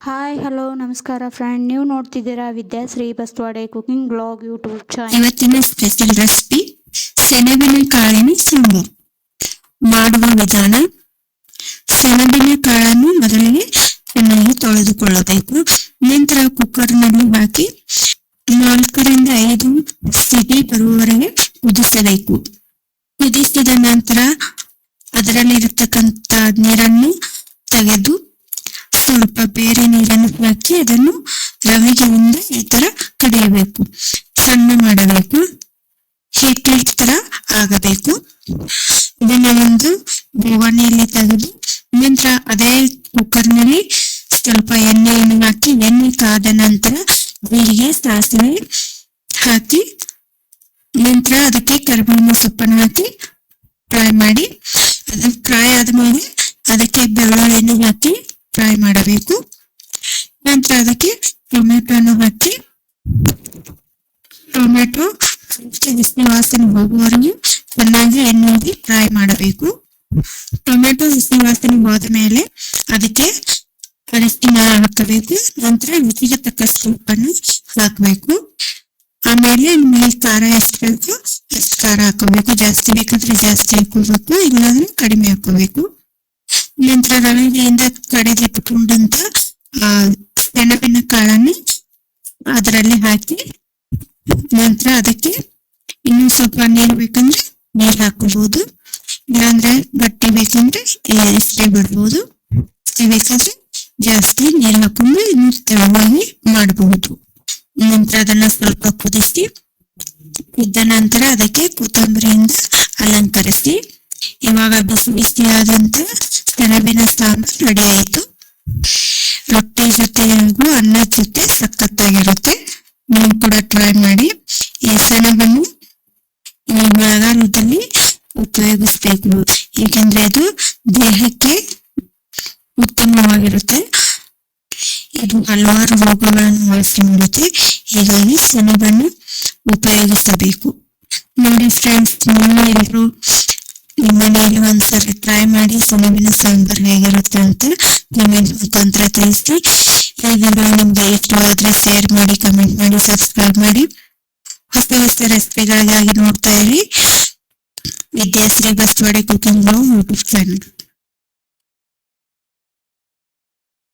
Hi hello ನಮಸ್ಕಾರ friend ನೀವು ನೋಡ್ತಿದ್ದೀರಾ Vidyashree Bastawade cooking blog YouTube channel ಇವತ್ತಿನ ಸ್ಪೆಷಲ್ ರೆಸಿಪಿ ಸೆಣಬಿನ ಕಾಳಿನ ಸಾಂಬಾರ್. ಮಾಡುವ ವಿಧಾನ, ಸೆಣಬಿನ ಕಾಳನ್ನು ಮೊದಲಿಗೆ ಚೆನ್ನಾಗಿ ತೊಳೆದುಕೊಳ್ಳಬೇಕು. ನಂತರ ಕುಕ್ಕರ್ನಲ್ಲಿ ಹಾಕಿ ನಾಲ್ಕರಿಂದ ಐದು ಸಿಟಿ ಬರುವವರೆಗೆ ಕುದಿಸಬೇಕು. ಕುದಿಸಿದ ನಂತರ ಅದರಲ್ಲಿರತಕ್ಕಂತ ನೀರನ್ನು ತೆಗೆದು ಸ್ವಲ್ಪ ಬೇರೆ ನೀರನ್ನು ಹಾಕಿ ಅದನ್ನು ರವಿಗೆಯಿಂದ ಈ ತರ ಕಡಿಯಬೇಕು. ಸಣ್ಣ ಮಾಡಬೇಕು. ಹಿಟ್ ತರ ಆಗಬೇಕು. ಇದನ್ನ ಒಂದು ಬೋವಣಿಯಲ್ಲಿ ತೆಗೆದು ನಂತರ ಅದೇ ಕುಕ್ಕರ್ನಲ್ಲಿ ಸ್ವಲ್ಪ ಎಣ್ಣೆಯನ್ನು ಹಾಕಿ, ಎಣ್ಣೆ ಕಾದ ನಂತರ ಜೀರಿಗೆ, ಸಾಸಿವೆ ಹಾಕಿ, ನಂತರ ಅದಕ್ಕೆ ಕರಿಬೇವಿನ ಸೊಪ್ಪನ್ನು ಹಾಕಿ ಫ್ರೈ ಮಾಡಿ. ಅದು ಫ್ರೈ ಆದ್ಮೇಲೆ ಅದಕ್ಕೆ ಬೆಳ್ಳುಳ್ಳಿಯನ್ನು ಹಾಕಿ ಫ್ರೈ ಮಾಡಬೇಕು. ನಂತರ ಅದಕ್ಕೆ ಟೊಮೆಟೊನು ಹಚ್ಚಿ, ಟೊಮೆಟೊ ಬಿಸಿ ವಾಸನೆ ಹೋಗುವವರೆಗೂ ಚೆನ್ನಾಗಿ ಎಣ್ಣೆಯಲ್ಲಿ ಫ್ರೈ ಮಾಡಬೇಕು. ಟೊಮೆಟೊ ಬಿಸಿ ವಾಸನೆ ಹೋದ ಮೇಲೆ ಅದಕ್ಕೆ ಅರಿಶಿನ ಹಾಕಬೇಕು. ನಂತರ ರುಚಿಗೆ ತಕ್ಕಷ್ಟು ಉಪ್ಪನ್ನು ಹಾಕಬೇಕು. ಆಮೇಲೆ ನಿಮಗೆ ಖಾರ ಎಷ್ಟು ಬೇಕು ಅಷ್ಟು ಖಾರ ಹಾಕೋಬೇಕು. ಜಾಸ್ತಿ ಬೇಕಂದ್ರೆ ಜಾಸ್ತಿ ಹಾಕೋಬೇಕು ಇಲ್ಲಾಂದ್ರೆ ಕಡಿಮೆ ಹಾಕೋಬೇಕು ನಂತರ ರವೆಯಿಂದ ಕಡೆದಿಟ್ಟುಕೊಂಡಂತ ಆ, ಸೆಣಬಿನ ಕಾಳನ್ನು ಅದರಲ್ಲಿ ಹಾಕಿ ನಂತರ ಅದಕ್ಕೆ ಇನ್ನೂ ಸ್ವಲ್ಪ ನೀರು ಬೇಕಂದ್ರೆ ನೀರು ಹಾಕೋಬಹುದು. ಇಲ್ಲಾಂದ್ರೆ ಗಟ್ಟಿ ಬೇಕಂದ್ರೆ ಇಷ್ಟೇ ಬಿಡ್ಬಹುದು ಬೇಕಂದ್ರೆ ಜಾಸ್ತಿ ನೀರು ಹಾಕೊಂಡು ಇನ್ನು ತೆಳುವಾಗಿ ಮಾಡಬಹುದು. ನಂತರ ಅದನ್ನ ಸ್ವಲ್ಪ ಕುದಿಸಿ, ಕುದ್ದ ನಂತರ ಅದಕ್ಕೆ ಕೊತ್ತಂಬರಿಯಿಂದ ಅಲಂಕರಿಸಿ, ಇವಾಗ ಬಿಸಿ ಬಿಸಿಯಾದಂತ ಸೆಣಬಿನ ಸಾಂಬಾರ್ ರೆಡಿ ಆಯ್ತು. ರೊಟ್ಟಿ ಜೊತೆ ಹಾಗೂ ಅನ್ನದ ಜೊತೆ ಸಖತ್ತಾಗಿರುತ್ತೆ. ನೀವು ಕೂಡ ಟ್ರೈ ಮಾಡಿ. ಈ ಸೆಣಬನ್ನು ಈ ಮಳೆಗಾಲದಲ್ಲಿ ಉಪಯೋಗಿಸ್ಬೇಕು. ಏಕೆಂದ್ರೆ ಅದು ದೇಹಕ್ಕೆ ಉತ್ತಮವಾಗಿರುತ್ತೆ. ಇದು ಹಲವಾರು ರೋಗಗಳನ್ನು ವಾಸಿ ಮಾಡುತ್ತೆ ಹೀಗಾಗಿ ಸೆಣಬನ್ನು ಉಪಯೋಗಿಸಬೇಕು. ನೋಡಿ ಫ್ರೆಂಡ್ಸ್ ನೀವು ಎಲ್ಲರೂ ಮನೆಯಲ್ಲಿ ಒಂದ್ಸರಿ ಟ್ರೈ ಮಾಡಿ ಸೆಣಬಿನ ಸಾಂಬಾರ್ ಹೇಗಿರುತ್ತೆ ಅಂತ ಕಮೆಂಟ್ ಮುಖಾಂತರ ತಿಳಿಸಿ ಈ ವಿಡಿಯೋ ನಿಮ್ಗೆ ಇಷ್ಟವಾದ್ರೆ ಶೇರ್ ಮಾಡಿ ಕಮೆಂಟ್ ಮಾಡಿ ಸಬ್ಸ್ಕ್ರೈಬ್ ಮಾಡಿ. ಹೊಸ ಹೊಸ ರೆಸಿಪಿಗಳಿಗಾಗಿ ನೋಡ್ತಾ ಇರಿ. Vidyashree Baswade cooking YouTube channel